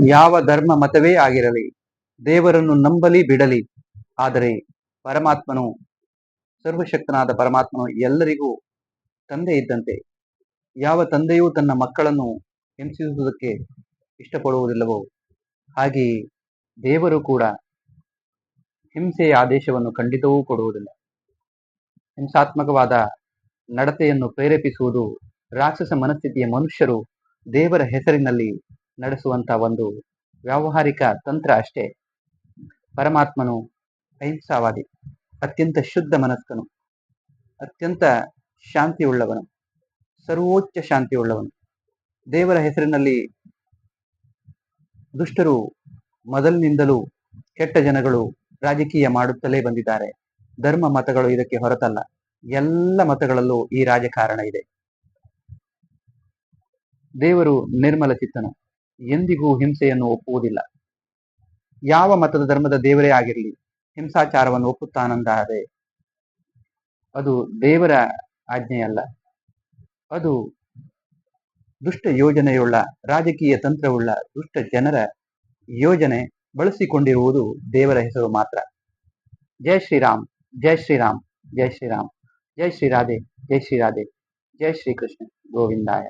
ಯಾವ ಧರ್ಮ ಮತವೇ ಆಗಿರಲಿ, ದೇವರನ್ನು ನಂಬಲಿ ಬಿಡಲಿ. ಆದರೆ ಪರಮಾತ್ಮನು, ಸರ್ವಶಕ್ತನಾದ ಪರಮಾತ್ಮನು ಎಲ್ಲರಿಗೂ ತಂದೆ ಇದ್ದಂತೆ, ಯಾವ ತಂದೆಯೂ ತನ್ನ ಮಕ್ಕಳನ್ನು ಹಿಂಸಿಸುವುದಕ್ಕೆ ಇಷ್ಟಪಡುವುದಿಲ್ಲವೋ? ಹಾಗೆಯೇ ದೇವರು ಕೂಡ ಹಿಂಸೆಯ ಆದೇಶವನ್ನು ಖಂಡಿತವೂ ಕೊಡುವುದಿಲ್ಲ. ಹಿಂಸಾತ್ಮಕವಾದ ನಡತೆಯನ್ನು ಪ್ರೇರೇಪಿಸುವುದು ರಾಕ್ಷಸ ಮನಸ್ಥಿತಿಯ ಮನುಷ್ಯರು ದೇವರ ಹೆಸರಿನಲ್ಲಿ ನಡೆಸುವಂತ ಒಂದು ವ್ಯಾವಹಾರಿಕ ತಂತ್ರ ಅಷ್ಟೇ. ಪರಮಾತ್ಮನು ಅಹಿಂಸಾವಾದಿ, ಅತ್ಯಂತ ಶುದ್ಧ ಮನಸ್ಕನು, ಅತ್ಯಂತ ಶಾಂತಿಯುಳ್ಳವನು, ಸರ್ವೋಚ್ಚ ಶಾಂತಿಯುಳ್ಳವನು. ದೇವರ ಹೆಸರಿನಲ್ಲಿ ದುಷ್ಟರು ಮೊದಲಿನಿಂದಲೂ ಕೆಟ್ಟ ಜನಗಳು ರಾಜಕೀಯ ಮಾಡುತ್ತಲೇ ಬಂದಿದ್ದಾರೆ. ಧರ್ಮ ಮತಗಳು ಇದಕ್ಕೆ ಹೊರತಲ್ಲ. ಎಲ್ಲ ಮತಗಳಲ್ಲೂ ಈ ರಾಜಕಾರಣ ಇದೆ. ದೇವರು ನಿರ್ಮಲ ಚಿತ್ತನು. ಎಂದಿಗೂ ಹಿಂಸೆಯನ್ನು ಒಪ್ಪುವುದಿಲ್ಲ. ಯಾವ ಮತದ ಧರ್ಮದ ದೇವರೇ ಆಗಿರಲಿ, ಹಿಂಸಾಚಾರವನ್ನು ಒಪ್ಪುತ್ತಾನಂದಾದರೆ ಅದು ದೇವರ ಆಜ್ಞೆಯಲ್ಲ. ಅದು ದುಷ್ಟ ಯೋಜನೆಯುಳ್ಳ, ರಾಜಕೀಯ ತಂತ್ರವುಳ್ಳ ದುಷ್ಟ ಜನರ ಯೋಜನೆ ಬಳಸಿಕೊಂಡಿರುವುದು ದೇವರ ಹೆಸರು ಮಾತ್ರ. ಜೈ ಶ್ರೀರಾಮ್ ಜೈ ಶ್ರೀರಾಮ್ ಜೈ ಶ್ರೀರಾಮ್, ಜೈ ಶ್ರೀರಾಧೆ ಜೈ ಶ್ರೀರಾಧೆ ಜೈ ಶ್ರೀ ಕೃಷ್ಣ, ಗೋವಿಂದಾಯ.